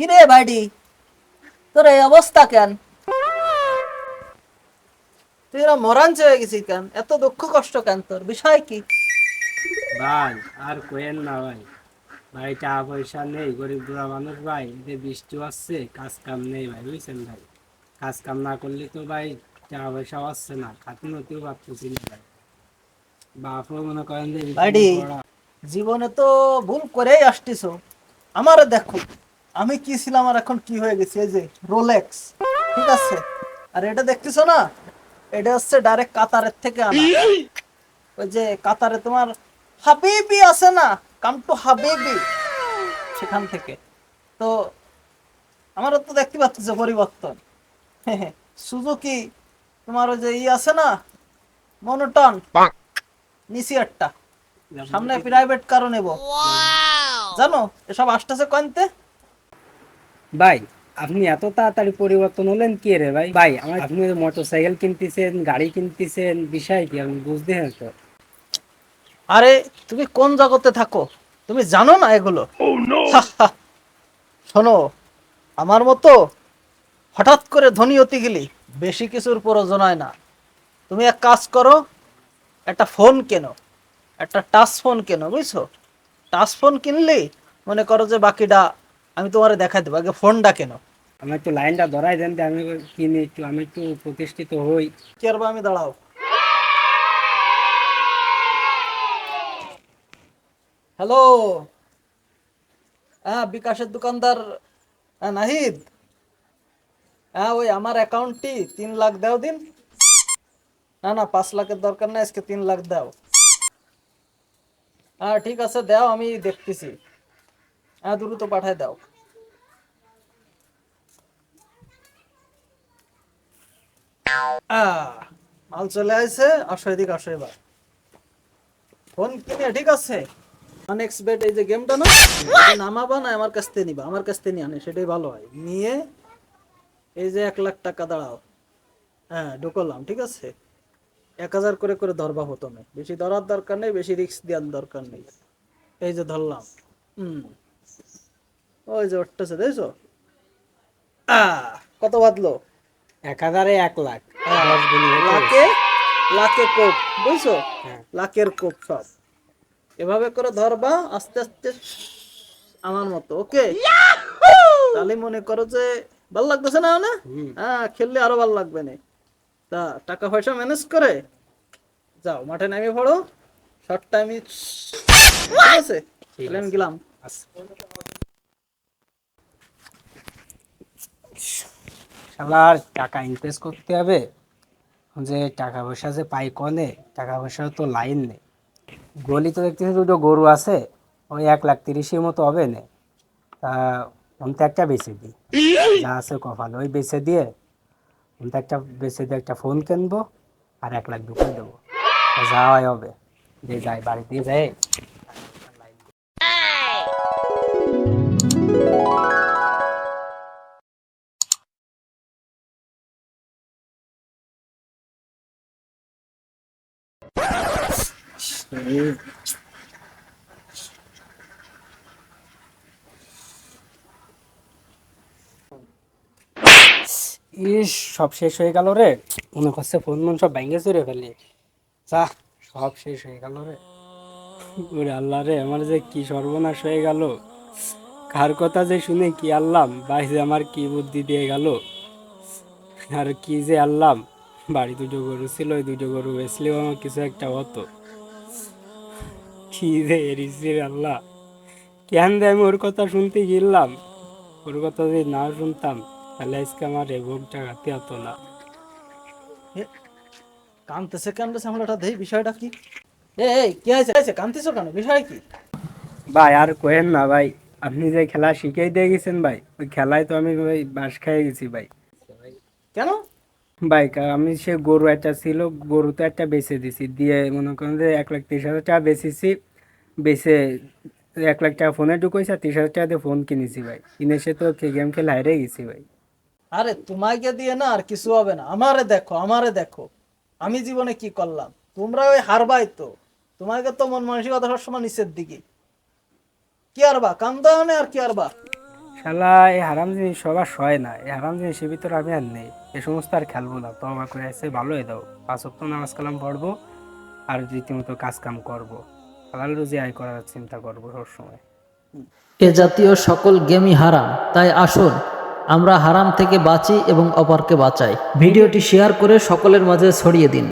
কিরে ভাইডি তোর এই অবস্থা কেন? তুই এরা মরান চেয়ে গেছিস কেন? এত দুঃখ কষ্ট কেন তোর? বিষয় কি? ভাই আর কোয়েন না ভাই। ভাই টাকা পয়সা নেই গরিব দুরা মানুষ ভাই। এতে বৃষ্টি আসছে কাজ কাম নেই ভাই বুঝছেন ভাই? কাজ কাম না করলে তো ভাই টাকা পয়সা আসছে না খাতে নতেও পারতেছি না ভাই। বাপও মনে করেন যে জীবনে তো ভুল করেই আসতিস আমারে দেখো। আমি কি ছিলাম আর এখন কি হয়ে গেছি? এই যে রোলেক্স ঠিক আছে? আর এটা দেখতেছো না? এটা হচ্ছে ডাইরেক্ট কাতারের থেকে আনা। ওই যে কাতারে তোমার হাবিবি আছে না? কাম টু হাবিবি। সেখান থেকে। তো আমারও তো দেখতে পাচ্ছ পরিবর্তন। সুজুকি তোমার ওই যে ই আছে না? মনোটন একটা। সামনে প্রাইভেট কারও নেব। জানো এসব আসতেছে কনতে ভাই আপনি এত তাড়াতাড়ি পরিবর্তন হলেন কি রে ভাই? ভাই আমার আপনি মোটর সাইকেল কিনতেছেন গাড়ি কিনতেছেন বিষয় কি আমি বুঝতে না তো? আরে তুমি কোন জগতে থাকো? তুমি জানো না এগুলো? শোনো আমার মতো হঠাৎ করে ধনী হতে গেলি বেশি কিছুর প্রয়োজন হয় না। তুমি এক কাজ করো একটা ফোন কেনো একটা টাচ ফোন কেনো বুঝছ? টাচ ফোন কিনলে মনে করো যে বাকিটা আমি তোমারে দেখাই দেবো আগে ফোনটা কেনো? আমার একটু লাইনটা ধরাই দেন আমি কিনি একটু আমি একটু প্রতিষ্ঠিত হই। কি আর আমি দাঁড়াও। হ্যালো হ্যাঁ বিকাশের দোকানদার হ্যাঁ নাহিদ? হ্যাঁ ওই আমার অ্যাকাউন্টটি তিন লাখ দাও দিন। না না পাঁচ লাখের দরকার না আজকে তিন লাখ দাও। হ্যাঁ ঠিক আছে দাও আমি দেখতেছি। হ্যাঁ দ্রুত পাঠায় দাও। মাল চলে আসছে আসো এদিকে, আসো এবার। ফোন কিনে, ঠিক আছে? অনেক্স বেট এই যে গেমটা না নামাবা না, আমার কাছ থেকে নিবা, আমার কাছ থেকে নিয়ে আনে, সেটাই ভালো হয়। নিয়ে এই যে এক লাখ টাকা দাঁড়াও। হ্যাঁ ঢুকলাম, ঠিক আছে? এক হাজার করে করে ধরবা প্রথমে। বেশি ধরার দরকার নেই, বেশি রিস্ক দেওয়ার দরকার নেই। এই যে ধরলাম। হুম। ওই যে দেখছ? কত এক হাজারে এক লাখ। লাখে লাখে কোপ বুঝছ? হ্যাঁ। লাখের কোপ সব। এভাবে করে ধরবা আস্তে আস্তে আমার মতো ওকে? তাহলে মনে করো যে ভালো লাগতেছে না না? হ্যাঁ খেললে আরও ভালো লাগবে না। তা টাকা পয়সা ম্যানেজ করে যাও মাঠে নামিয়ে পড়ো। শর্ট টাইমে ঠিক আছে? আমি গেলাম। শালার টাকা ইনভেস্ট করতে হবে। যে টাকা পয়সা যে পাই কনে, টাকা পয়সার তো লাইন নেই। গলি তো দেখতেছি দুটো গরু আছে, ওই এক লাখ তিরিশের মতো হবে না। তা আমি তো একটা বেছে দিই। যা আছে কপাল, ওই বেচে দিয়ে আমি তো একটা বেছে দিয়ে একটা ফোন কিনবো আর এক লাখ ঢুকে দেবো। যা হয় হবে। দিয়ে যাই, বাড়িতে যাই। ইস সব শেষ হয়ে গেল রে। মনে করছে ফোন মন সব ভেঙে চুরে ফেলি যা, সব শেষ হয়ে গেল রে। ওরে আল্লাহ রে, আমার যে কি সর্বনাশ হয়ে গেল। কার কথা যে শুনে কি আনলাম ভাই যে আমার কি বুদ্ধি দিয়ে গেল। আর কি যে আনলাম বাড়ি দুটো গরু ছিল, ওই দুটো গরু বেচলেও আমার কিছু একটা হতো। কি রে আল্লাহ। কেন আমি ওর কথা শুনতে গেলাম? ওর কথা যদি না শুনতাম তাহলে আজকে আমার এই ভোগটা হাতে হতো না। কানতেছে আমরা একটা দেই বিষয়টা কি? এই কি হয়েছে কানতেছো কেন? বিষয় কি? ভাই আর কোয়েন না ভাই আপনি যে খেলা শিখেই দিয়ে গেছেন ভাই ওই খেলায় তো আমি ভাই বাস খেয়ে গেছি ভাই। কেন? ভাই আমি সে গরু একটা ছিল গরু তো একটা বেচে দিছি দিয়ে মনে করেন যে এক লাখ তিরিশ হাজার টাকা বেচেছি বেচে এক লাখ টাকা ফোনে আর তিরিশ হাজার টাকা দিয়ে ফোন কিনেছি ভাই। কিনে সে তো গেম খেলে হারে গেছি ভাই। আরে তোমাকে দিয়ে না আর কিছু হবে না। আমারে দেখো আমারে দেখো। আমি জীবনে কি করলাম? তোমরা ওই হারবাই তো। তোমাকে তো মন মানসিকতা সবসময় নিচের দিকে। কি আরবা কাম দাও না আর কি আরবা শালা এই হারাম জিনিস সবার সয় না। এই হারাম জিনিসের ভিতরে আমি আর নেই। এ সমস্ত আর খেলব না। তবা করে এসে ভালো হয়ে দাও। পাঁচ অক্ট নামাজ কালাম পড়ব আর রীতিমতো কাজ কাম করব। হালাল রুজি আয় করার চিন্তা করব সবসময়। এ জাতীয় সকল গেমই হারাম, তাই আসুন, আমরা হারাম থেকে বাঁচি এবং অপরকে বাঁচাই। ভিডিওটি শেয়ার করে সকলের মাঝে ছড়িয়ে দিন।